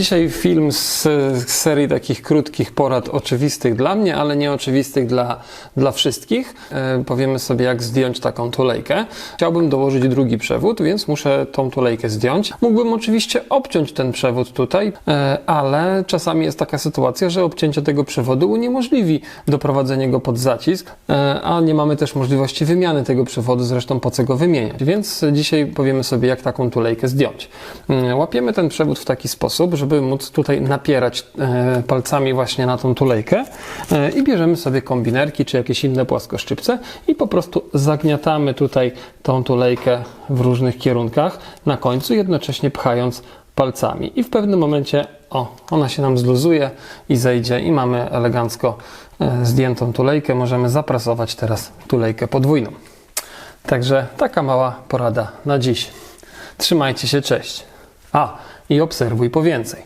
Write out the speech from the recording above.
Dzisiaj film z, z serii takich krótkich porad oczywistych dla mnie, ale nieoczywistych dla, dla wszystkich. E, powiemy sobie, jak zdjąć taką tulejkę. Chciałbym dołożyć drugi przewód, więc muszę tą tulejkę zdjąć. Mógłbym oczywiście obciąć ten przewód tutaj, e, ale czasami jest taka sytuacja, że obcięcie tego przewodu uniemożliwi doprowadzenie go pod zacisk, e, a nie mamy też możliwości wymiany tego przewodu, zresztą po co go wymieniać. Więc dzisiaj powiemy sobie, jak taką tulejkę zdjąć. Mm, Łapiemy ten przewód w taki sposób, żeby móc tutaj napierać e, palcami właśnie na tą tulejkę e, i bierzemy sobie kombinerki czy jakieś inne płaskoszczypce i po prostu zagniatamy tutaj tą tulejkę w różnych kierunkach na końcu, jednocześnie pchając palcami. I w pewnym momencie, o, ona się nam zluzuje i zejdzie i mamy elegancko e, zdjętą tulejkę. Możemy zaprasować teraz tulejkę podwójną. Także taka mała porada na dziś. Trzymajcie się, cześć. A, i obserwuj po więcej.